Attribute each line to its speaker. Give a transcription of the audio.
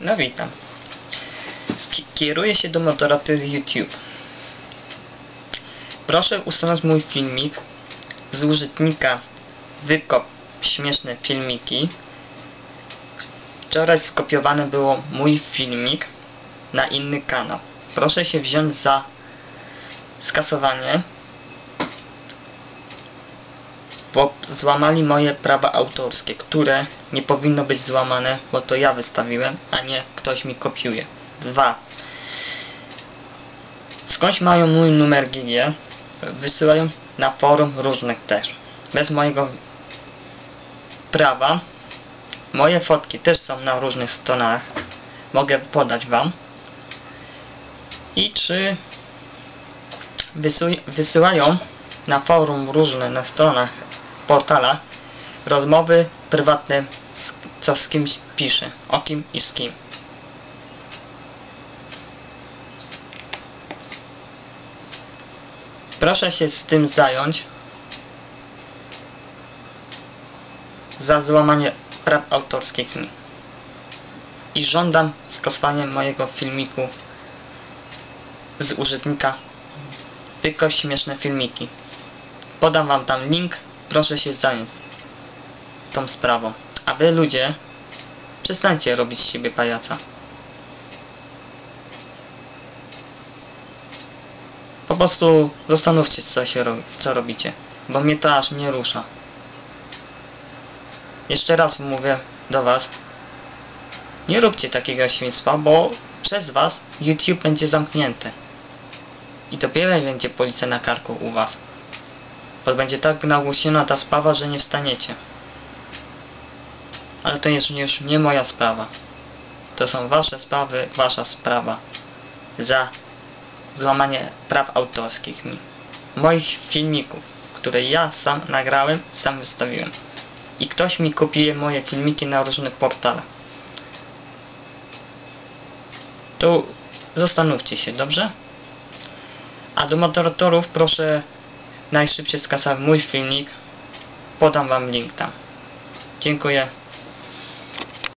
Speaker 1: No witam. Kieruję się do moderatory YouTube. Proszę usunąć mój filmik z użytnika wykop śmieszne filmiki. Wczoraj skopiowany było mój filmik na inny kanał. Proszę się wziąć za skasowanie, bo złamali moje prawa autorskie, które nie powinno być złamane, bo to ja wystawiłem, a nie ktoś mi kopiuje. Dwa. Skądś mają mój numer GG? Wysyłają na forum różnych też. Bez mojego prawa. Moje fotki też są na różnych stronach. Mogę podać wam. I czy wysył- wysyłają forum różne, na stronach, portalach rozmowy prywatne, co z kimś pisze, o kim i z kim. Proszę się z tym zająć za złamanie praw autorskich mi. I żądam skasowania mojego filmiku z użytnika tylko śmieszne filmiki. Podam wam tam link, proszę się zająć tą sprawą. A wy ludzie, przestańcie robić z siebie pajaca. Po prostu zastanówcie co się robi, co robicie, bo mnie to aż nie rusza. Jeszcze raz mówię do was, nie róbcie takiego świństwa, bo przez was YouTube będzie zamknięty. I dopiero będzie policja na karku u was. Bo będzie tak nagłośniona ta sprawa, że nie wstaniecie. Ale to jest już nie moja sprawa. To są wasze sprawy, wasza sprawa. Za złamanie praw autorskich mi. Moich filmików, które ja sam nagrałem, sam wystawiłem. I ktoś mi kopiuje moje filmiki na różnych portalach. To zastanówcie się, dobrze? A do moderatorów proszę najszybciej skasować mój filmik. Podam wam link tam. Dziękuję.